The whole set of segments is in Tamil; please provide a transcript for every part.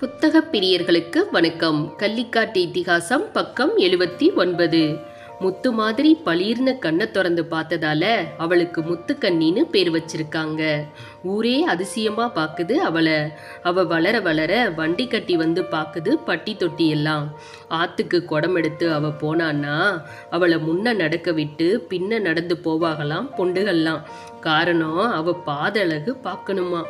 புத்தக பிரியர்களுக்கு வணக்கம். கள்ளிக்காட்டு இத்திகாசம் பக்கம் எழுபத்தி ஒன்பது. முத்து மாதிரி பளீர்னு கண்ணை திறந்து பார்த்ததால அவளுக்கு முத்துக்கண்ணின்னு பேர் வச்சிருக்காங்க. ஊரே அதிசயமா பார்க்குது அவளை. அவ வளர வளர வண்டி கட்டி வந்து பார்க்குது பட்டி தொட்டி எல்லாம் ஆத்துக்கு குடம் எடுத்து அவ போனான்னா அவளை முன்ன நடக்க விட்டு பின்ன நடந்து போவாகலாம் பொண்டுகள்லாம். காரணம் அவ பாதழகு பார்க்கணுமா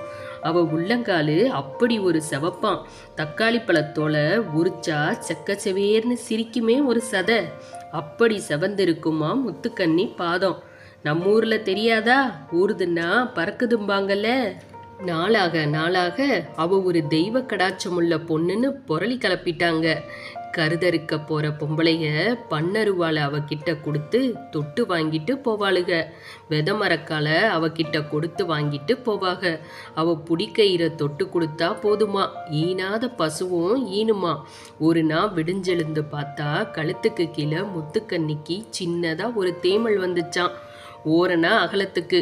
அவ உள்ளங்காலு அப்படி ஒரு செவப்பான் தக்காளி பழத்தோலை உரிச்சா செக்க செவேர்னு சிரிக்குமே ஒரு சதை. அப்படி செவந்திருக்குமா முத்துக்கண்ணி பாதம். நம்ம ஊர்ல தெரியாதா? ஊறுதுன்னா பறக்குதும்பாங்கல்ல. நாளாக நாளாக அவ ஒரு தெய்வ கடாட்சமுள்ள பொண்ணுன்னு புரளி கிளப்பிட்டாங்க கருதறுக்க போற பொம்பளைய பன்னருவாளை அவகிட்ட கொடுத்து தொட்டு வாங்கிட்டு போவாளுக. வித மரக்கால அவகிட்ட கொடுத்து வாங்கிட்டு போவாக. அவ புடிக்கயிற தொட்டு கொடுத்தா போதுமா? ஈனாத பசுவும் ஈனுமா? ஒரு நாள் விடிஞ்செழுந்து பார்த்தா கழுத்துக்கு கீழே முத்துக்கண்ணிக்கு சின்னதா ஒரு தேமல் வந்துச்சான் ஓரணா அகலத்துக்கு.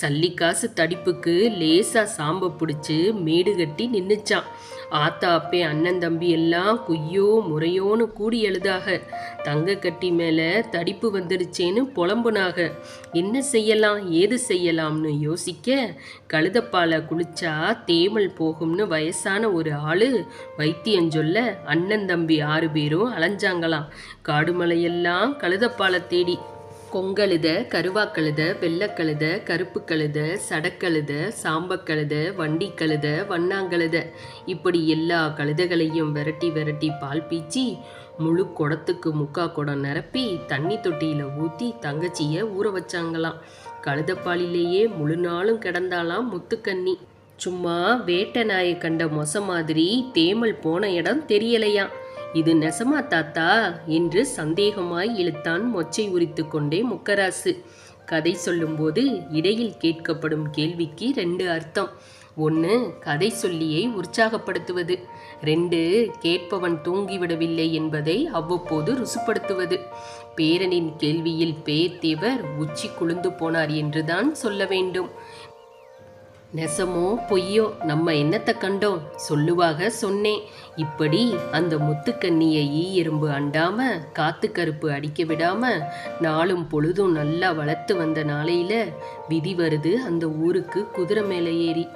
சல்லிக்காசு தடிப்புக்கு லேசாக சாம்பை பிடிச்சி மேடு கட்டி நின்றுச்சான் ஆத்தா அப்பே அண்ணன் தம்பி எல்லாம் குய்யோ முறையோன்னு கூடி எழுதாக தங்க கட்டி மேலே தடிப்பு வந்துடுச்சேன்னு புலம்புனாக. என்ன செய்யலாம் ஏது செய்யலாம்னு யோசிக்க கழுதப்பாலை குளிச்சா தேமல் போகும்னு வயசான ஒரு ஆள் வைத்தியம் சொல்ல அண்ணன் தம்பி ஆறு பேரும் அலைஞ்சாங்களாம். காடுமலையெல்லாம் கழுதப்பாலை தேடி. கொங்கழுத கருவாக்கழுத வெள்ளக்கழுத கருப்பு கழுத சடக்கழுத சாம்பக்கழுத வண்டி கழுத வண்ணாங்கழுத. இப்படி எல்லா கழுதைகளையும் விரட்டி விரட்டி பால் பீச்சி முழு குடத்துக்கு முக்கா குடம் நிரப்பி தண்ணி தொட்டியில் ஊற்றி தங்கச்சியை ஊற வச்சாங்களாம். கழுதப்பாலிலேயே முழு நாளும் கிடந்தாலாம் முத்துக்கண்ணி. சும்மா வேட்டை நாயை கண்ட மொச மாதிரி தேமல் போன இடம் தெரியலையாம். இது நெசமா தாத்தா என்று சந்தேகமாய் இழுத்தான் மொச்சை உரித்து கொண்டே முக்கராசு. கதை சொல்லும்போது இடையில் கேட்கப்படும் கேள்விக்கு ரெண்டு அர்த்தம். ஒன்று கதை சொல்லியை உற்சாகப்படுத்துவது. ரெண்டு கேட்பவன் தூங்கிவிடவில்லை என்பதை அவ்வப்போது ருசுப்படுத்துவது. பேரனின் கேள்வியில் பேர்த்தேவர் உச்சி குளிந்து போனார் என்றுதான் சொல்ல வேண்டும். நெசமோ பொய்யோ நம்ம என்னத்தை கண்டோம்? சொல்லுவாக சொன்னேன். இப்படி அந்த முத்துக்கண்ணியை ஈ எறும்பு அண்டாம காத்து கருப்பு அடிக்க விடாம நாளும் பொழுதும் நல்லா வளர்த்து வந்த நாளையில விதி வருது அந்த ஊருக்கு குதிரை மேலே ஏறி.